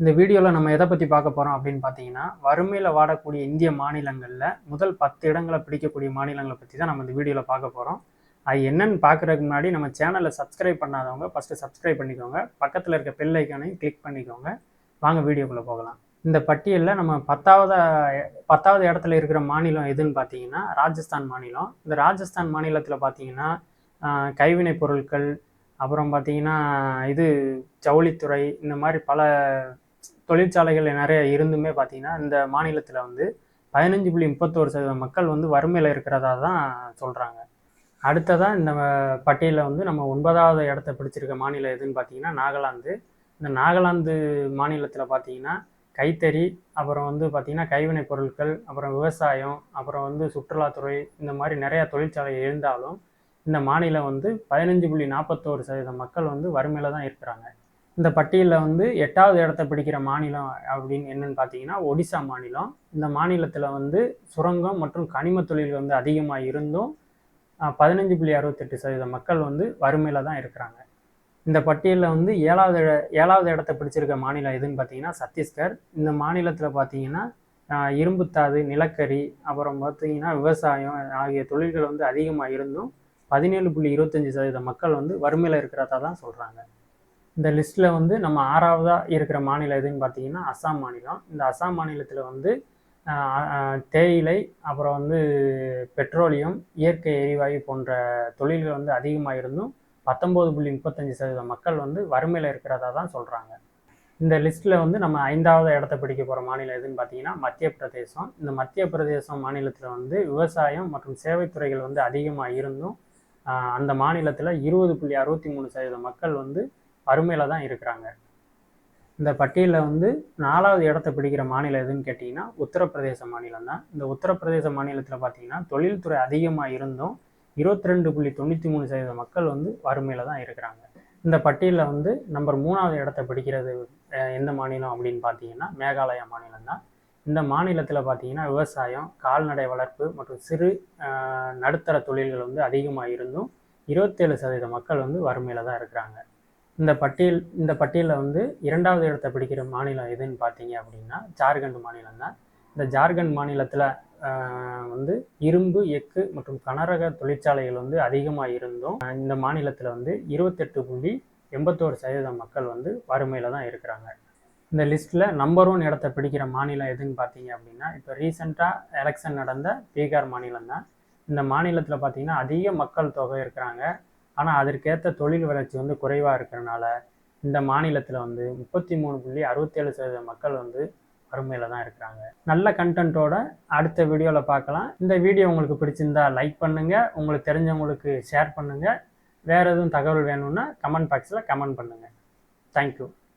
இந்த வீடியோவில் நம்ம எதை பற்றி பார்க்க போகிறோம் அப்படின்னு பார்த்தீங்கன்னா வறுமையில் வாடக்கூடிய இந்திய மாநிலங்களில் முதல் பத்து இடங்களை பிடிக்கக்கூடிய மாநிலங்களை பற்றி தான் நம்ம இந்த வீடியோவில் பார்க்க போகிறோம் அது என்னன்னு பார்க்குறதுக்கு முன்னாடி நம்ம சேனலை சப்ஸ்கிரைப் பண்ணாதவங்க ஃபஸ்ட்டு சப்ஸ்கிரைப் பண்ணிக்கோங்க. பக்கத்தில் இருக்க பெல் ஐக்கானையும் கிளிக் பண்ணிக்கோங்க. வாங்க வீடியோக்குள்ளே போகலாம். இந்த பட்டியலில் நம்ம பத்தாவது பத்தாவது இடத்துல இருக்கிற மாநிலம் எதுன்னு பார்த்தீங்கன்னா ராஜஸ்தான் மாநிலம். இந்த ராஜஸ்தான் மாநிலத்தில் பார்த்தீங்கன்னா கைவினை கைவினைப் பொருட்கள் அப்புறம் பார்த்தீங்கன்னா இது ஜவுளித்துறை இந்த மாதிரி பல தொழிற்சாலைகள் நிறைய இருந்துமே பார்த்தீங்கன்னா இந்த மாநிலத்தில் வந்து பதினஞ்சு புள்ளி முப்பத்தோரு சதவீதம் மக்கள் வந்து வறுமையில் இருக்கிறதா தான் சொல்கிறாங்க அடுத்ததாக இந்த பட்டியலில் வந்து நம்ம ஒன்பதாவது இடத்த பிடிச்சிருக்க மாநிலம் எதுன்னு பார்த்தீங்கன்னா நாகாலாந்து. இந்த நாகாலாந்து மாநிலத்தில் பார்த்தீங்கன்னா கைத்தறி அப்புறம் வந்து பார்த்திங்கன்னா கைவினைப் பொருட்கள் அப்புறம் விவசாயம் அப்புறம் வந்து சுற்றுலாத்துறை இந்த மாதிரி நிறையா தொழிற்சாலை இருந்தாலும் இந்த மாநிலம் வந்து பதினஞ்சு புள்ளி நாற்பத்தோரு சதவீதம் மக்கள் வந்து வறுமையில் தான் இருக்கிறாங்க. இந்த பட்டியலில் வந்து எட்டாவது இடத்த பிடிக்கிற மாநிலம் அப்படின்னு என்னன்னு பார்த்தீங்கன்னா ஒடிசா மாநிலம். இந்த மாநிலத்தில் வந்து சுரங்கம் மற்றும் கனிம தொழில் வந்து அதிகமாக இருந்தும் பதினஞ்சு புள்ளி அறுபத்தெட்டு சதவீதம் மக்கள் வந்து வறுமையில் தான் இருக்கிறாங்க. இந்த பட்டியலில் வந்து ஏழாவது ஏழாவது இடத்த பிடிச்சிருக்க மாநிலம் எதுன்னு பார்த்தீங்கன்னா சத்தீஸ்கர். இந்த மாநிலத்தில் பார்த்தீங்கன்னா இரும்புத்தாது நிலக்கரி அப்புறம் பார்த்தீங்கன்னா விவசாயம் ஆகிய தொழில்கள் வந்து அதிகமாக இருந்தும் பதினேழு புள்ளி இருபத்தஞ்சி சதவீத மக்கள் வந்து வறுமையில் இருக்கிறதா தான் சொல்கிறாங்க இந்த லிஸ்ட்டில் வந்து நம்ம ஆறாவதாக இருக்கிற மாநிலம் எதுன்னு பார்த்தீங்கன்னா அஸ்ஸாம் மாநிலம். இந்த அஸ்ஸாம் மாநிலத்தில் வந்து தேயிலை அப்புறம் வந்து பெட்ரோலியம் இயற்கை எரிவாயு போன்ற தொழில்கள் வந்து அதிகமாக இருந்தும் பத்தொம்போது புள்ளி முப்பத்தஞ்சு சதவீதம் மக்கள் வந்து வறுமையில் இருக்கிறதா தான் சொல்கிறாங்க இந்த லிஸ்ட்டில் வந்து நம்ம ஐந்தாவது இடத்த பிடிக்க போகிற மாநிலம் எதுன்னு பார்த்தீங்கன்னா மத்திய பிரதேசம். இந்த மத்திய பிரதேசம் மாநிலத்தில் வந்து விவசாயம் மற்றும் சேவைத்துறைகள் வந்து அதிகமாக இருந்தும் அந்த மாநிலத்தில் இருபது புள்ளி அறுபத்தி மூணு சதவீதம் மக்கள் வந்து வறுமையில் தான் இருக்கிறாங்க. இந்த பட்டியலில் வந்து நாலாவது இடத்த பிடிக்கிற மாநிலம் எதுன்னு கேட்டிங்கன்னா உத்தரப்பிரதேச மாநிலம் தான். இந்த உத்தரப்பிரதேச மாநிலத்தில் பார்த்தீங்கன்னா தொழில்துறை அதிகமாக இருந்தும் இருபத்தி ரெண்டு புள்ளி தொண்ணூற்றி மூணு சதவீத மக்கள் வந்து வறுமையில் தான் இருக்கிறாங்க. இந்த பட்டியலில் வந்து நம்பர் மூணாவது இடத்த பிடிக்கிறது எந்த மாநிலம் அப்படின்னு பார்த்தீங்கன்னா மேகாலயா மாநிலம் தான். இந்த மாநிலத்தில் பார்த்தீங்கன்னா விவசாயம் கால்நடை வளர்ப்பு மற்றும் சிறு நடுத்தர தொழில்கள் வந்து அதிகமாக இருந்தும் இருபத்தேழு சதவீத மக்கள் வந்து வறுமையில் தான் இருக்கிறாங்க. இந்த பட்டியல் இந்த பட்டியலில் வந்து இரண்டாவது இடத்தை பிடிக்கிற மாநிலம் எதுன்னு பார்த்தீங்க அப்படின்னா ஜார்க்கண்ட் மாநிலம் தான். இந்த ஜார்க்கண்ட் மாநிலத்தில் வந்து இரும்பு எஃகு மற்றும் கனரக தொழிற்சாலைகள் வந்து அதிகமாக இருந்தும் இந்த மாநிலத்தில் வந்து இருபத்தெட்டு புள்ளி எண்பத்தோரு சதவீதம் மக்கள் வந்து வறுமையில் தான் இருக்கிறாங்க. இந்த லிஸ்ட்டில் நம்பர் ஒன் இடத்த பிடிக்கிற மாநிலம் எதுன்னு பார்த்தீங்க அப்படின்னா இப்போ ரீசெண்டாக எலெக்ஷன் நடந்த பீகார் மாநிலம் தான். இந்த மாநிலத்தில் பார்த்தீங்கன்னா அதிக மக்கள் தொகை இருக்கிறாங்க. ஆனால் அதற்கேற்ற தொழில் வளர்ச்சி வந்து குறைவாக இருக்கிறனால இந்த மாநிலத்தில் வந்து முப்பத்தி மூணு புள்ளி அறுபத்தேழு சதவீத மக்கள் வந்து வறுமையில் தான் இருக்கிறாங்க. நல்ல கண்டென்ட்டோட அடுத்த வீடியோவில் பார்க்கலாம். இந்த வீடியோ உங்களுக்கு பிடிச்சிருந்தா லைக் பண்ணுங்கள் உங்களுக்கு தெரிஞ்சவங்களுக்கு ஷேர் பண்ணுங்கள் வேறு எதுவும் தகவல் வேணும்னா கமெண்ட் பாக்ஸில் கமெண்ட் பண்ணுங்கள் தேங்க்யூ